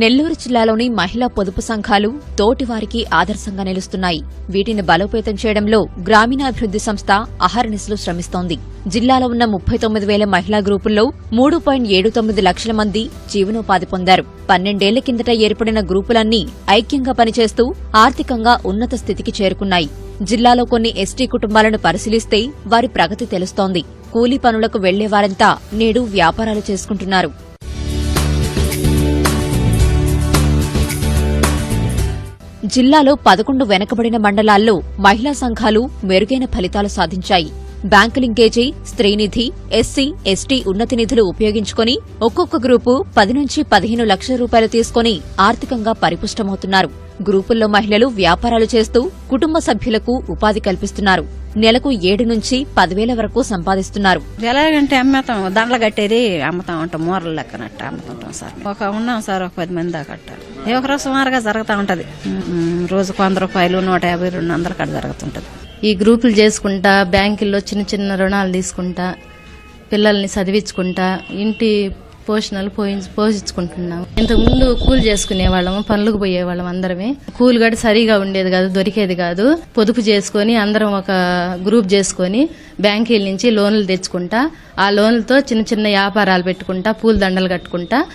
నెల్లూరు జిల్లాలోని మహిళా పొదుపు సంఘాలు తోటివారికి ఆదర్శంగా నిలుస్తున్నాయి. వీటిని బలోపేతం చేయడంలో గ్రామీణాభివృద్ది సంస్థ అహర్నిశలు శ్రమిస్తోంది. జిల్లాలో ఉన్న ముప్పై తొమ్మిది వేల మహిళా గ్రూపుల్లో మూడు పాయింట్ ఏడు తొమ్మిది లక్షల మంది జీవనోపాధి పొందారు. పన్నెండేళ్ళ కిందట ఏర్పడిన గ్రూపులన్నీ ఐక్యంగా పనిచేస్తూ ఆర్థికంగా ఉన్నత స్థితికి చేరుకున్నాయి. జిల్లాలో కొన్ని ఎస్టీ కుటుంబాలను పరిశీలిస్తే వారి ప్రగతి తెలుస్తోంది. కూలీ పనులకు వెళ్ళేవారంతా నేడు వ్యాపారాలు చేసుకుంటున్నారు. జిల్లాలో పదకొండు వెనకబడిన మండలాల్లో మహిళా సంఘాలు మెరుగైన ఫలితాలు సాధించాయి. Bank linkage Streenidhi SC ST Unnati నిధులు ఉపయోగించుకుని ఒక్కొక్క గ్రూపు పది నుంచి పదిహేను లక్షల రూపాయలు తీసుకుని ఆర్థికంగా పరిపుష్టమవుతున్నారు. గ్రూపుల్లో మహిళలు వ్యాపారాలు చేస్తూ కుటుంబ సభ్యులకు ఉపాధి కల్పిస్తున్నారు. నెలకు ఏడు నుంచి పదివేల వరకు సంపాదిస్తున్నారు. ఎలాగంటే అమ్మేతాం దండలు కట్టేది అమ్ముతాం ఉంటాం మూరలు లెక్కనట్టు అమ్ముతుంటాం సార్. ఒక ఉన్నాం సార్ ఒక పది మంది దాకా అట్ట. ఏ ఒక రోజు సుమారుగా జరుగుతూ ఉంటది. రోజుకు వంద రూపాయలు నూట యాభై రెండు వందల కాడ జరుగుతుంటది. ఈ గ్రూపులు చేసుకుంటా బ్యాంకుల్లో చిన్న చిన్న రుణాలు తీసుకుంటా పిల్లల్ని చదివించుకుంటా ఇంటి పోషణలు పోయి- పోషించుకుంటున్నాము. ఇంతకు ముందు కూలి చేసుకునే వాళ్ళము పనులకు పోయేవాళ్ళం అందరమే. కూలి గడి సరిగా ఉండేది కాదు దొరికేది కాదు. పొదుపు చేసుకొని అందరం ఒక గ్రూప్ చేసుకొని బ్యాంకీల నుంచి లోన్లు తెచ్చుకుంటా ఆ లోన్లతో చిన్న చిన్న వ్యాపారాలు పెట్టుకుంటా పూల దండలు కట్టుకుంటా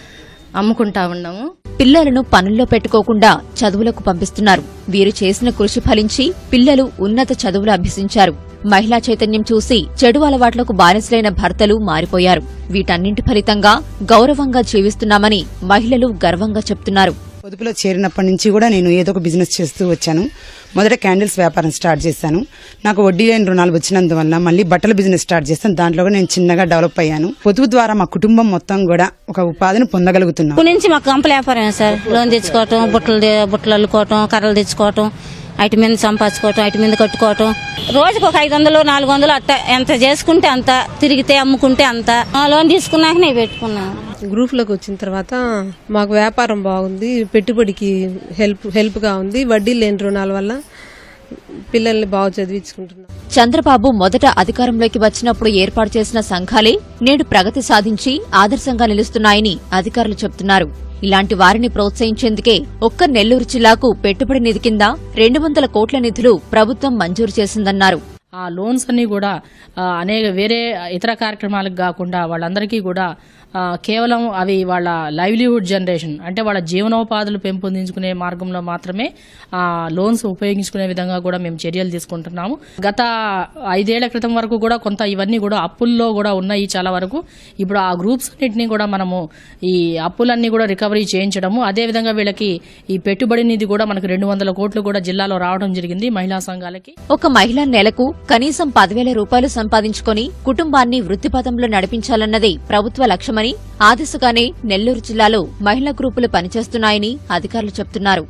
అమ్ముకుంటా ఉన్నాము. పిల్లలను పనుల్లో పెట్టుకోకుండా చదువులకు పంపిస్తున్నారు. వీరు చేసిన కృషి ఫలించి పిల్లలు ఉన్నత చదువులు అభ్యసించారు. మహిళా చైతన్యం చూసి చెడు అలవాట్లకు బానిసలైన భర్తలు మారిపోయారు. వీటన్నింటి ఫలితంగా గౌరవంగా జీవిస్తున్నామని మహిళలు గర్వంగా చెప్తున్నారు. పొదుపులో చేరినప్పటి నుంచి కూడా నేను ఏదో ఒక బిజినెస్ చేస్తూ వచ్చాను. మొదట క్యాండిల్స్ వ్యాపారం స్టార్ట్ చేశాను. నాకు వడ్డీ లేని రుణాలు వచ్చినందువల్ల మళ్ళీ బట్టల బిజినెస్ స్టార్ట్ చేస్తాను. దాంట్లో కూడా నేను చిన్నగా డెవలప్ అయ్యాను. పొదుపు ద్వారా మా కుటుంబం మొత్తం కూడా ఒక ఉపాధిని పొందగలుగుతున్నాం. ఇప్పటి నుంచి మాకు కంపల వ్యాపారమే సార్. లోన్ తెచ్చుకోవటం బుట్టలు బుట్టలు అల్లుకోవటం కర్రలు తెచ్చుకోవటం వాటి మీద సంపాదించుకోవటం వాటి మీద కట్టుకోవటం. రోజుకు ఒక ఐదు వందలు నాలుగు వందలు అట్ట ఎంత చేసుకుంటే అంత తిరిగితే అమ్ముకుంటే అంత. ఆ లోన్ తీసుకున్నాక నేను పెట్టుకున్నాను గ్రూప్లోకి వచ్చిన తర్వాత మాకు వ్యాపారం బాగుంది పెట్టుబడికి హెల్ప్ హెల్ప్గా ఉంది. వడ్డీ లేని రుణాల వల్ల పిల్లల్ని బాగా చదివించుకుంటున్నాం. చంద్రబాబు మొదట అధికారంలోకి వచ్చినప్పుడు ఏర్పాటు చేసిన సంఘాలే నేడు ప్రగతి సాధించి ఆదర్శంగా నిలుస్తున్నాయని అధికారులు చెబుతున్నారు ఇలాంటి వారిని ప్రోత్సహించేందుకే ఒక్క నెల్లూరు జిల్లాకు పెట్టుబడి నిధి కింద రెండు వందల కోట్ల నిధులు ప్రభుత్వం మంజూరు చేసిందన్నారు. ఆ లోన్స్ అన్ని కూడా అనేక వేరే ఇతర కార్యక్రమాలకు కాకుండా వాళ్ళందరికీ కూడా కేవలం అవి వాళ్ళ లైవ్లీహుడ్ జనరేషన్ అంటే వాళ్ళ జీవనోపాధులు పెంపొందించుకునే మార్గంలో మాత్రమే ఆ లోన్స్ ఉపయోగించుకునే విధంగా కూడా మేము చర్యలు తీసుకుంటున్నాము. గత ఐదేళ్ళ క్రితం వరకు కూడా కొంత ఇవన్నీ కూడా అప్పుల్లో కూడా ఉన్నాయి చాలా వరకు. ఇప్పుడు ఆ గ్రూప్స్ అన్నింటినీ కూడా మనము ఈ అప్పులన్నీ కూడా రికవరీ చేయించడము. అదేవిధంగా వీళ్ళకి ఈ పెట్టుబడి నిధి కూడా మనకు రెండు వందల కోట్లు కూడా జిల్లాలో రావడం జరిగింది మహిళా సంఘాలకి. ఒక మహిళ నెలకు కనీసం పదివేల రూపాయలు సంపాదించుకొని కుటుంబాన్ని వృత్తిపథంలో నడిపించాలన్నదే ప్రభుత్వ లక్ష్యమని ఆ దిశగానే నెల్లూరు జిల్లాలో మహిళా గ్రూపులు పనిచేస్తున్నాయని అధికారులు చెబుతున్నారు.